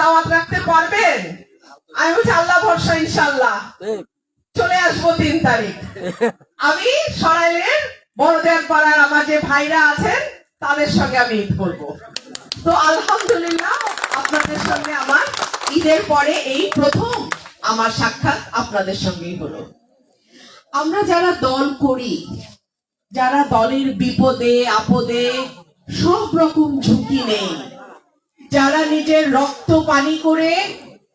দাওয়াত রাখতে পারবেন? আমি চলে আসব তিন তারিখ। আমি সরাইলের বড়দের পাড়ার আমার যে ভাইরা আছেন, তাদের সঙ্গে আমি ঈদ করব। তো আলহামদুলিল্লাহ, আপনাদের সঙ্গে আমার ঈদের পরে এই প্রথম আমার সাক্ষাৎ আপনাদের সঙ্গেই হলো। আমরা যারা দল করি, যারা দলের বিপদে, আপদে সব রকম ঝুঁকি নেই, যারা নিজের রক্ত পানি করে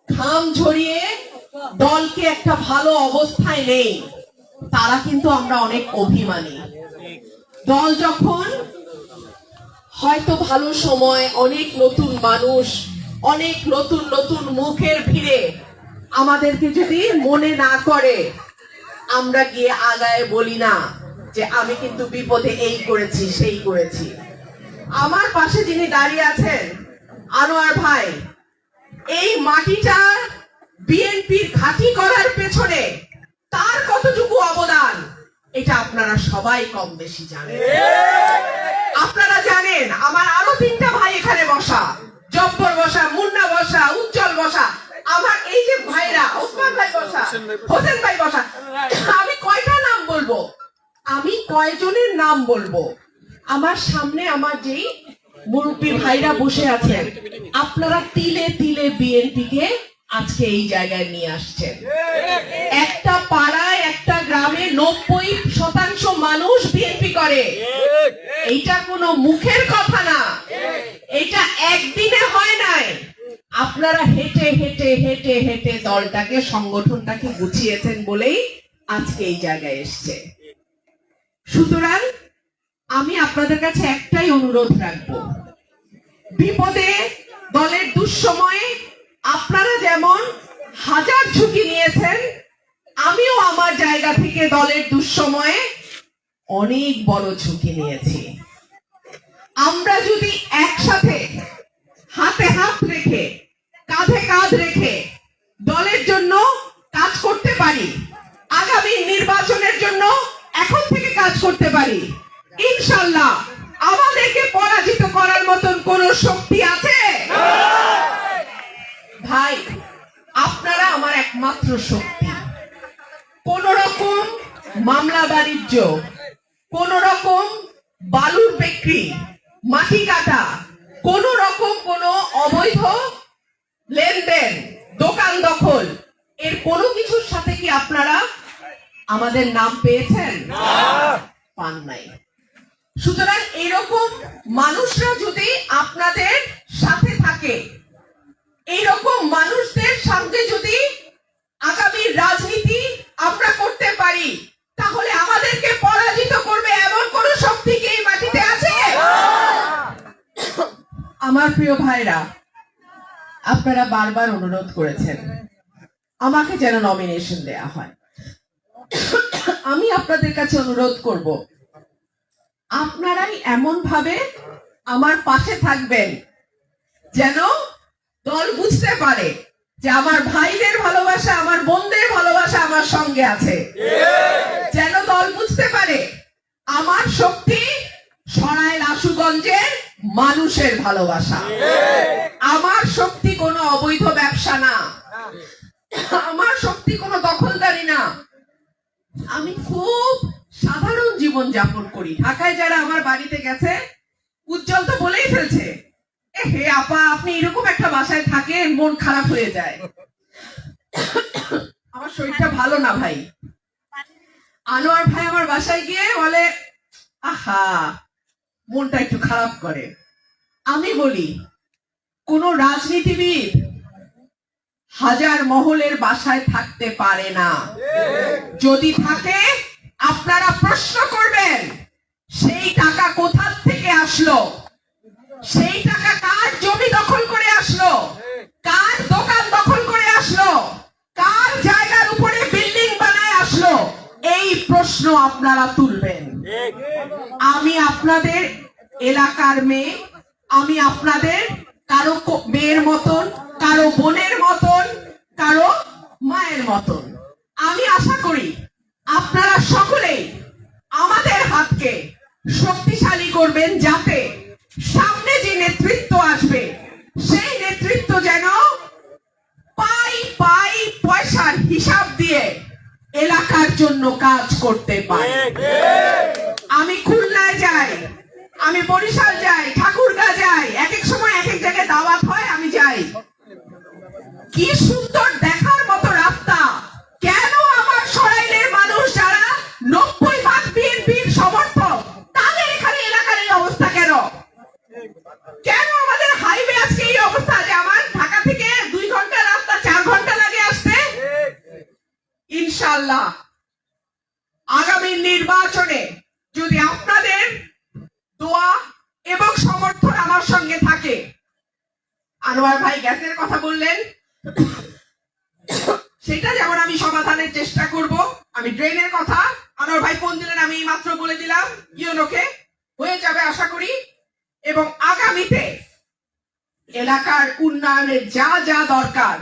ঘাম ঝরিয়ে দলকে একটা ভালো অবস্থায় নেই, তারা কিন্তু আমরা অনেক অভিমানী। দল যখন হয়তো ভালো সময়, অনেক নতুন মানুষ, অনেক নতুন নতুন মুখের ভিড়ে আমাদেরকে যদি মনে না করে, আমরা গিয়ে আগায় বলি না যে আমি কিন্তু বিপদে এই করেছি, সেই করেছি। আমার পাশে যিনি দাঁড়িয়ে আছেন, আনোয়ার ভাই, এই মাটিটা বিএনপির ঘাঁটি করার পেছনে তার কতটুকু অবদান, এটা আপনারা সবাই কম বেশি জানেন। আপনারা জানেন আমার আরও তিনটা ভাই এখানে বসা। জব্বর বসা মুন্না বসা উজ্জ্বল বসা। আমার এই যে ভাইরা ওসমান ভাই বসা হোসেন ভাই বসা। আমি কয়টা নাম বলব? আমি কয়জনের নাম বলব? আমার সামনে আমার যেই মুরব্বী ভাইরা বসে আছেন আপনারা তিলে তিলে বিএনপি কে আজকে এই জায়গায় নিয়ে আসছেন। একটা পাড়ায় একটা গ্রামে নব্বই শতাংশ মানুষ করে এইটা কোনো মুখের কথা না। এটা একদিনে হয় নাই। আপনারা হেঁটে হেঁটে হেঁটে হেঁটে দলটাকে, সংগঠনটাকে গুছিয়েছেন বলেই আজকে এই জায়গায় এসছে। সুতরাং আমি আপনাদের কাছে একটাই অনুরোধ রাখব। বিপদে দলের দুঃসময়ে আপনারা যেমন হাজার ঝুঁকি নিয়েছেন, আমিও আমার জায়গা থেকে দলের দুঃসময়ে অনেক বড় ঝুঁকি নিয়েছি। আমরা যদি একসাথে হাতে হাত রেখে, কাঁধে কাঁধ রেখে দলের জন্য কাজ করতে পারি, আগামী নির্বাচনের জন্য এখন থেকে কাজ করতে পারি, ইনশাল্লাহ আমাদেরকে পরাজিত করার মতন কোন শক্তি আছে? ভাই, আপনারা আমার একমাত্র শক্তি। কোন রকম মামলা বাণিজ্য কোন রকম বালুর বিক্রি মাটি কাটা কোন রকম কোন অবৈধ লেনদেন দোকান দখল এর কোনো কিছুর সাথে কি আপনারা আমাদের নাম পেয়েছেন? পান নাই। সুতরাং এরকম মানুষরা যদি আপনাদের সাথে থাকে এইরকম মানুষদের সঙ্গে যদি আগামী রাজনীতি আমরা করতে পারি তাহলে আমাদেরকে পরাজিত করবে এমন কোন শক্তি কি এই মাটিতে আছে আমার প্রিয় ভাইরা, আপনারা বারবার অনুরোধ করেছেন, আমাকে যেন নমিনেশন দেয়া হয়। আমি আপনাদের কাছে অনুরোধ করব, আপনারাই এমন ভাবে আমার পাশে থাকবেন, যেন দল বুঝতে পারে যে আমার ভাইদের ভালোবাসা, আমার বোনদের ভালোবাসা আমার সঙ্গে আছে। যেন দল বুঝতে পারে, আমার শক্তি সরাইল আশুগঞ্জের মানুষের ভালোবাসা। আমার শক্তি কোনো অবৈধ ব্যবসা না। আমার শক্তি কোনো দখলদারি না। আমি খুব সাধারণ জীবন যাপন করি। ঢাকায় যারা আমার বাড়িতে গেছে, উজ্জ্বল তো বলেই ফেলছে হে আপা, আপনি এরকম একটা বাসায় থাকেন, মন খারাপ হয়ে যায়। আমার শরীরটা ভালো না ভাই। আনোয়ার ভাই আমার বাসায় গিয়ে বলে, আহা মনটা একটু খারাপ করে। আমি বলি, কোন রাজনীতিবিদ হাজার মহলের বাসায় থাকতে পারে না। যদি থাকে, আপনারা প্রশ্ন করবেন, সেই টাকা কোথা থেকে আসলো? সেই টাকা কার জমি দখল করে আসলো? কার দোকান দখল করে আসলো? কার জায়গার উপরে বিল্ডিং বানায় আসলো? এই প্রশ্ন আপনারা তুলবেন। আমি আপনাদের এলাকার মেয়ে, আমি আপনাদের কারও মেয়ের মতন, কারও বোনের মতন, কারও মায়ের মতন। আমি আশা করি আপনারা সকলেই আমাদের হাতকে শক্তিশালী করবেন যাতে সামনে যে নেতৃত্ব আসবে, সেই নেতৃত্ব যেন পাই পাই পয়সার হিসাব দিয়ে এলাকার জন্য কাজ করতে পারে। আমি খুলনায় যাই। আমি বরিশাল যাই, ঠাকুরগা যাই এক এক সময় এক এক জায়গায় দাওয়াত হয়, আমি যাই। কি সুন্দর দেখার মতো রাস্তা। কেন আমার সরাইলের মানুষ যারা নব্বই ভাগ বিএনপির সমর্থক, তাদের এখানে এলাকার এই অবস্থা কেন? কেন আমাদের হাইওয়ে আজকে এই অবস্থা যে আমার ঢাকা থেকে দুই ঘণ্টা রাস্তা, চার ঘণ্টা লাগে আসতে? ইনশাল্লাহ আগামী নির্বাচনে যদি আপনাদের দোয়া এবং সমর্থন আমার সঙ্গে থাকে। আনোয়ার ভাই গ্যাসের কথা বললেন। সেটা যেমন আমি সমাধানের চেষ্টা করব, আমি ড্রেনের কথা। আনোয়ার ভাই ফোন দিলেন, আমি মাত্র বলে দিলাম, ইউনোকে। হয়ে যাবে আশা করি। এবং আগামীতে এলাকার উন্নয়নের যা যা দরকার,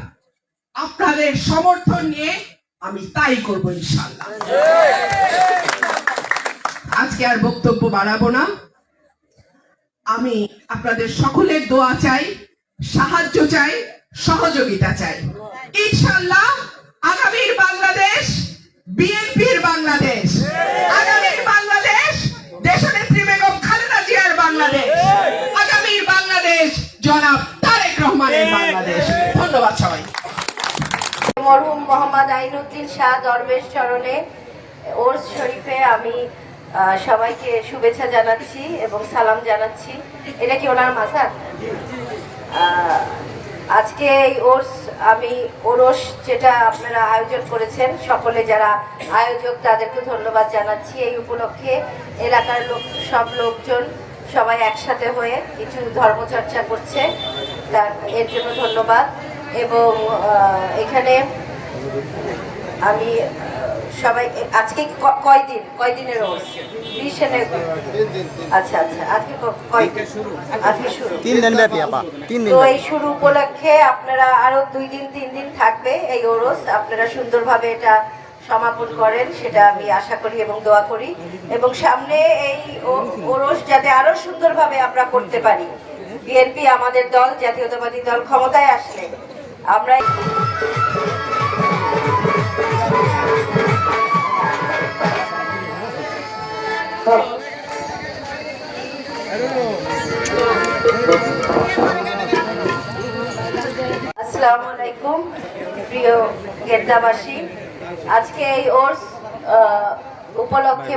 আপনাদের সমর্থন নিয়ে আমি তাই করব ইনশাল্লাহ আজকে আর বক্তব্য বাড়াবো না। আমি আপনাদের সকলের দোয়া চাই, সাহায্য চাই, সহযোগিতা চাই। ইনশাল্লাহ আগামীর বাংলাদেশ, বিএনপির বাংলাদেশ, আগামীর বাংলাদেশ, দেশনেত্রী বেগম খালেদা জিয়ার বাংলাদেশ, আগামীর বাংলাদেশ, জনাব তারেক রহমানের বাংলাদেশ। ধন্যবাদ সবাই মরহুম মোহাম্মদ আইনুদ্দিন শাহ দরবেশ চরণে ওর শরীফে আমি সবাইকে শুভেচ্ছা জানাচ্ছি এবং সালাম জানাচ্ছি। এটা কি ওনার আহ, আজকে এই ওরস আমি ওরস যেটা আপনারা আয়োজন করেছেন সকলে যারা আয়োজক তাদেরকে ধন্যবাদ জানাচ্ছি। এই উপলক্ষে এলাকার লোক সব লোকজন সবাই একসাথে হয়ে কিছু ধর্মচর্চা করছে। তার এর জন্য ধন্যবাদ। এবং এখানে আমি সবাই আজকে ক- কয়দিন? কয়দিনের বিশে আচ্ছা আচ্ছা আজকে কয়দিন? আজকে শুরু। তিন দিন ব্যাপী আপা। তিন দিন তো এই শুরু উপলক্ষে আপনারা আরও দুই দিন তিন দিন থাকবে এই ওরস। আপনারা সুন্দরভাবে এটা সমাপন করেন সেটা আমি আশা করি এবং দোয়া করি। এবং সামনে এই ও- ওরস যাতে আরও সুন্দরভাবে আমরা করতে পারি। বিএনপি আমাদের দল জাতীয়তাবাদী দল ক্ষমতায় আসলে আমরা আসসালামু আলাইকুম প্রিয় গেদ্দাবাসী। আজকে এই ওর্স উপলক্ষে